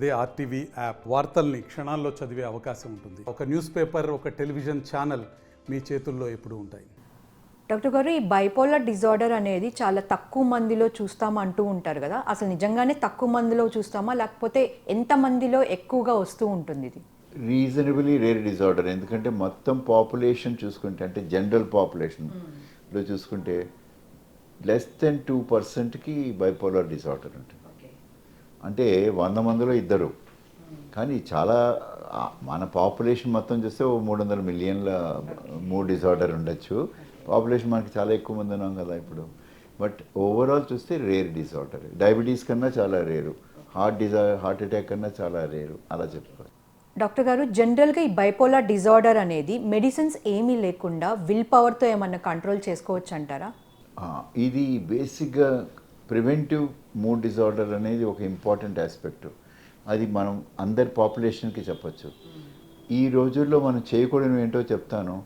అదే RTV app వార్తల్ని క్షణాల్లో చదివే అవకాశం ఉంటుంది. ఒక న్యూస్ పేపర్ ఒక టెలివిజన్ ఛానల్ మీ చేతుల్లో ఎప్పుడూ ఉంటాయి. డాక్టర్ గారు ఈ బైపోలర్ డిజార్డర్ అనేది చాలా తక్కువ మందిలో చూస్తాం అంటూ ఉంటారు కదా. అసలు నిజంగానే తక్కువ మందిలో చూస్తామా? లేకపోతే ఎంత మందిలో ఎక్కువగా వస్తూ ఉంటుంది ఇది? రీజనబుల్లీ రేర్ డిజార్డర్ ఎందుకంటే మొత్తం పాపులేషన్ చూసుకుంటే అంటే జనరల్ పాపులేషన్లో చూసుకుంటే లెస్ దెన్ టూ పర్సెంట్కి బైపోలర్ డిజార్డర్ ఉంటుంది. అంటే వంద మందిలో ఇద్దరు. కానీ చాలా మన పాపులేషన్ మొత్తం చూస్తే ఓ మూడు వందల మిలియన్ల మూడు డిజార్డర్ ఉండొచ్చు. పాపులేషన్ మనకి చాలా ఎక్కువ మంది ఉన్నాం కదా ఇప్పుడు. బట్ ఓవరాల్ చూస్తే రేర్ డిజార్డర్ డయాబెటీస్ కన్నా చాలా రేరు. హార్ట్ డిజా హార్ట్ అటాక్ కన్నా చాలా రేరు. అలా చెప్పుకోవాలి డాక్టర్ గారు జనరల్గా ఈ బైపోలార్ డిజార్డర్ అనేది మెడిసిన్స్ ఏమీ లేకుండా విల్ పవర్తో ఏమన్నా కంట్రోల్ చేసుకోవచ్చు అంటారా ఇది బేసిక్గా ప్రివెంటివ్ మూడ్ డిజార్డర్ అనేది ఒక ఇంపార్టెంట్ ఆస్పెక్ట్. అది మనం అందరి పాపులేషన్కి చెప్పచ్చు. ఈ రోజుల్లో మనం చేయకూడని ఏంటో చెప్తాను.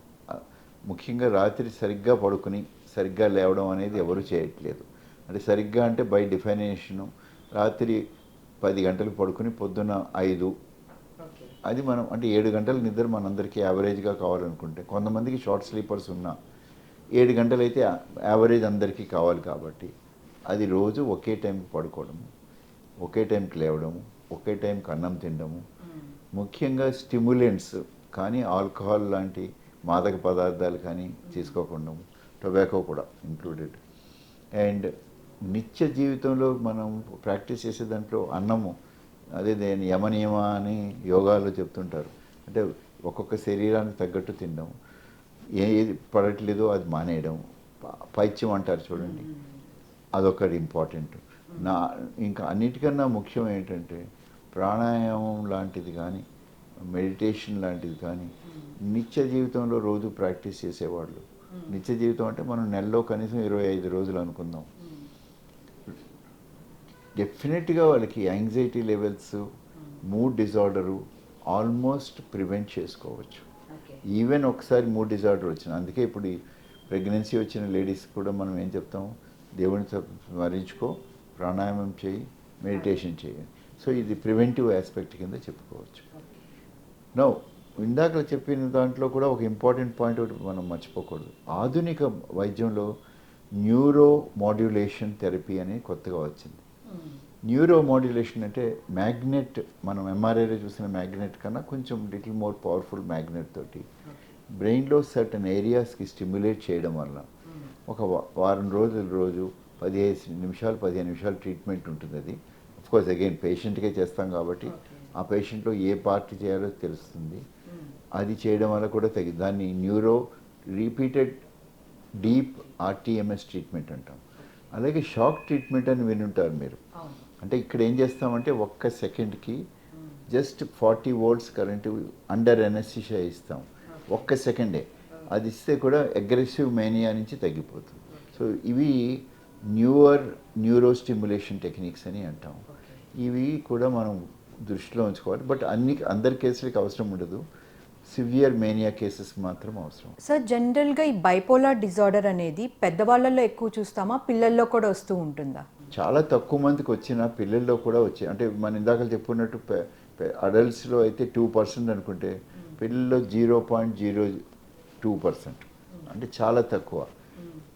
ముఖ్యంగా రాత్రి సరిగ్గా పడుకుని సరిగ్గా లేవడం అనేది ఎవరు చేయట్లేదు. అంటే సరిగ్గా అంటే బై డిఫైనేషను రాత్రి పది గంటలు పడుకుని పొద్దున ఐదు. అది మనం అంటే ఏడు గంటల నిద్ర మనందరికీ యావరేజ్గా కావాలనుకుంటే. కొంతమందికి షార్ట్ స్లీపర్స్ ఉన్నా ఏడు గంటలు అయితే యావరేజ్ అందరికీ కావాలి కాబట్టి. అది రోజు ఒకే టైంకి పడుకోవడము ఒకే టైంకి లేవడము ఒకే టైంకి అన్నం తినడము. ముఖ్యంగా స్టిమ్యులెంట్స్ కానీ ఆల్కహాల్ లాంటి మాదక పదార్థాలు కానీ తీసుకోకుండా టొబాకో కూడా ఇంక్లూడెడ్. అండ్ నిత్య జీవితంలో మనం ప్రాక్టీస్ చేసే దాంట్లో అన్నము అదే దేని యమనియమ అని యోగాలో చెప్తుంటారు. అంటే ఒక్కొక్క శరీరానికి తగ్గట్టు తినడం ఏది పడట్లేదో అది మానేయడం పైత్యం అంటారు చూడండి. అదొకటి ఇంపార్టెంట్. నా ఇంకా అన్నిటికన్నా ముఖ్యం ఏంటంటే ప్రాణాయామం లాంటిది కానీ మెడిటేషన్ లాంటిది కానీ నిత్య జీవితంలో రోజు ప్రాక్టీస్ చేసేవాళ్ళు. నిత్య జీవితం అంటే మనం నెలలో కనీసం ఇరవై ఐదు రోజులు అనుకుందాం. డెఫినెట్గా వాళ్ళకి anxiety levels mood disorder almost prevent చేసుకోవచ్చు. ఈవెన్ ఒకసారి మూడ్ డిజార్డర్ వచ్చిన అందుకే ఇప్పుడు ఈ ప్రెగ్నెన్సీ వచ్చిన లేడీస్ కూడా మనం ఏం చెప్తాం? దేవుని స్మరించుకో ప్రాణాయామం చేయి మెడిటేషన్ చేయి. సో ఇది ప్రివెంటివ్ ఆస్పెక్ట్ కింద చెప్పుకోవచ్చు. నో ఇందాక చెప్పిన దాంట్లో కూడా ఒక ఇంపార్టెంట్ పాయింట్ ఒకటి మనం మర్చిపోకూడదు. ఆధునిక వైద్యంలో న్యూరో మాడ్యులేషన్ థెరపీ అని కొత్తగా వచ్చింది. న్యూరో మాడ్యులేషన్ అంటే మ్యాగ్నెట్ మనం ఎంఆర్ఐలో చూసిన మ్యాగ్నెట్ కన్నా కొంచెం లిటిల్ మోర్ పవర్ఫుల్ మ్యాగ్నెట్ తోటి. బ్రెయిన్లో సర్టన్ ఏరియాస్కి స్టిమ్యులేట్ చేయడం వల్ల. ఒక వారం రోజుల రోజు పదిహేను నిమిషాలు పదిహేను నిమిషాలు ట్రీట్మెంట్ ఉంటుంది అది. కోర్స్ అగైన్ పేషెంట్కే చేస్తాం కాబట్టి ఆ పేషెంట్లో ఏ పార్ట్ చేయాలో తెలుస్తుంది. అది చేయడం వల్ల కూడా తగ్గి దాన్ని neuro repeated deep RTMS treatment అంటాం. అలాగే షాక్ ట్రీట్మెంట్ అని వినుంటారు మీరు. అంటే ఇక్కడ ఏం చేస్తామంటే ఒక్క సెకండ్కి just forty volts current under anaesthesia ఇస్తాం. ఒక్క సెకండే. అది ఇస్తే కూడా అగ్రెసివ్ మేనియా నుంచి తగ్గిపోతుంది. సో ఇవి న్యూవర్ న్యూరో స్టిమ్యులేషన్ టెక్నిక్స్ అని అంటాం. ఇవి కూడా మనం దృష్టిలో ఉంచుకోవాలి. బట్ అన్ని అందరి కేసులకి అవసరం ఉండదు. సివియర్ మేనియా కేసెస్ మాత్రం అవసరం. సార్ జనరల్గా ఈ బైపోలార్ డిజార్డర్ అనేది పెద్దవాళ్ళలో ఎక్కువ చూస్తామా? పిల్లల్లో కూడా వస్తూ ఉంటుందా? చాలా తక్కువ మందికి వచ్చిన పిల్లల్లో కూడా వచ్చాయి అంటే మనం ఇందాక చెప్పుకున్నట్టు అడల్ట్స్లో అయితే టూ పర్సెంట్ అనుకుంటే పిల్లల్లో zero point zero two percent. అంటే చాలా తక్కువ.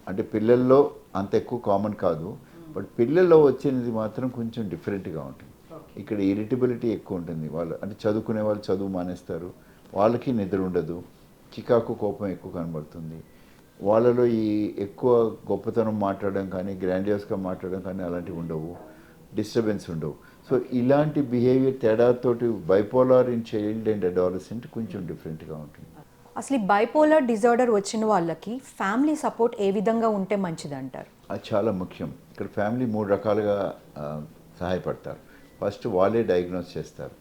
అంటే పిల్లల్లో అంత ఎక్కువ కామన్ కాదు. బట్ పిల్లల్లో వచ్చినది మాత్రం కొంచెం డిఫరెంట్గా ఉంటుంది. ఇక్కడ ఇరిటబిలిటీ ఎక్కువ ఉంటుంది. వాళ్ళు అంటే చదువుకునే వాళ్ళు చదువు మానేస్తారు. వాళ్ళకి నిద్ర ఉండదు. చికాకు కోపం ఎక్కువ కనబడుతుంది. వాళ్ళలో ఈ ఎక్కువ గొప్పతనం మాట్లాడడం కానీ గ్రాండియస్గా మాట్లాడడం కానీ అలాంటివి ఉండవు. డిస్టర్బెన్స్ ఉండవు. సో ఇలాంటి behaviour తేడాతోటి bipolar in child and adolescent కొంచెం డిఫరెంట్గా ఉంటుంది. అసలు ఈ బైపోలార్ డిజార్డర్ వచ్చిన వాళ్ళకి ఫ్యామిలీ సపోర్ట్ ఏ విధంగా ఉంటే మంచిదంటారు? అది చాలా ముఖ్యం. ఇక్కడ ఫ్యామిలీ మూడు రకాలుగా సహాయపడతారు. ఫస్ట్ వాళ్ళే డయాగ్నోస్ చేస్తారు.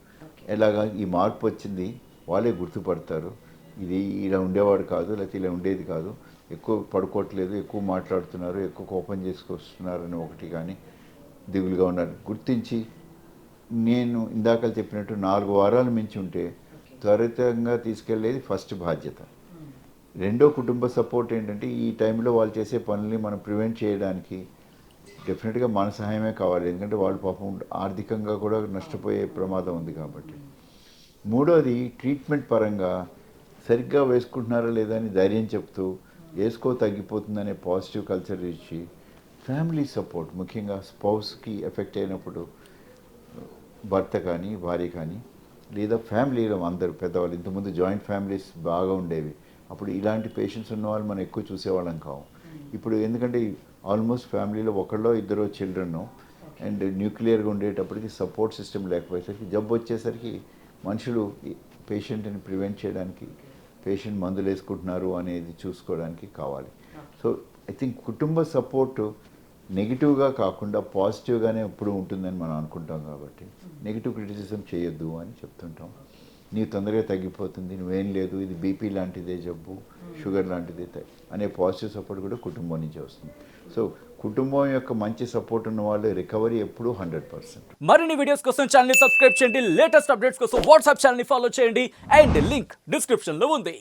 ఎలాగా? ఈ మార్పు వచ్చింది వాళ్ళే గుర్తుపడతారు. ఇది ఇలా ఉండేవాడు కాదు లేకపోతే ఇలా ఉండేది కాదు. ఎక్కువ పడుకోవట్లేదు ఎక్కువ మాట్లాడుతున్నారు ఎక్కువ కోపం చేసుకొస్తున్నారు అని ఒకటి కానీ దిగులుగా ఉన్నారు. గుర్తించి నేను ఇందాక చెప్పినట్టు నాలుగు వారాలు మించి ఉంటే త్వరితంగా తీసుకెళ్ళేది ఫస్ట్ బాధ్యత. రెండో కుటుంబ సపోర్ట్ ఏంటంటే ఈ టైంలో వాళ్ళు చేసే పనుల్ని మనం ప్రివెంట్ చేయడానికి డెఫినెట్గా మన సహాయమే కావాలి. ఎందుకంటే వాళ్ళు పాపం ఆర్థికంగా కూడా నష్టపోయే ప్రమాదం ఉంది కాబట్టి. మూడోది ట్రీట్మెంట్ పరంగా సరిగ్గా వేసుకుంటున్నారా లేదా అని ధైర్యం చెప్తూ వేసుకో తగ్గిపోతుందనే పాజిటివ్ కల్చర్ ఇచ్చి ఫ్యామిలీ సపోర్ట్ ముఖ్యంగా స్పౌస్కి ఎఫెక్ట్ అయినప్పుడు భర్త కానీ భార్య కానీ లేదా ఫ్యామిలీలో అందరూ పెద్దవాళ్ళు ఇంతకుముందు జాయింట్ ఫ్యామిలీస్ బాగా ఉండేవి. అప్పుడు ఇలాంటి పేషెంట్స్ ఉన్న వాళ్ళు మనం ఎక్కువ చూసేవాళ్ళం కావు. ఇప్పుడు ఎందుకంటే ఆల్మోస్ట్ ఫ్యామిలీలో ఒకళ్ళో ఇద్దరు చిల్డ్రన్ అండ్ న్యూక్లియర్గా ఉండేటప్పటికి సపోర్ట్ సిస్టమ్ లేకపోయేసరికి జబ్బు వచ్చేసరికి మనుషులు పేషెంట్ని ప్రివెంట్ చేయడానికి పేషెంట్ మందులు వేసుకుంటున్నారు అనేది చూసుకోవడానికి కావాలి. సో ఐ థింక్ కుటుంబ సపోర్టు నెగిటివ్గా కాకుండా పాజిటివ్గానే ఎప్పుడు ఉంటుందని మనం అనుకుంటాం కాబట్టి నెగిటివ్ క్రిటిసిజం చేయొద్దు అని చెప్తుంటాం. నీవు తొందరగా తగ్గిపోతుంది నువ్వేం లేదు ఇది బీపీ లాంటిదే జబ్బు షుగర్ లాంటిదే అనే పాజిటివ్ సపోర్ట్ కూడా కుటుంబం నుంచి వస్తుంది. సో కుటుంబం యొక్క మంచి సపోర్ట్ ఉన్న వాళ్ళు రికవరీ ఎప్పుడూ హండ్రెడ్ పర్సెంట్. మరిన్ని వీడియోస్ కోసం ఛానల్ సబ్స్క్రైబ్ చేయండి. లేటెస్ట్ అప్డేట్స్ కోసం వాట్సాప్ ఛానల్ ఫాలో చేయండి. అండ్ లింక్ డిస్క్రిప్షన్లో ఉంది.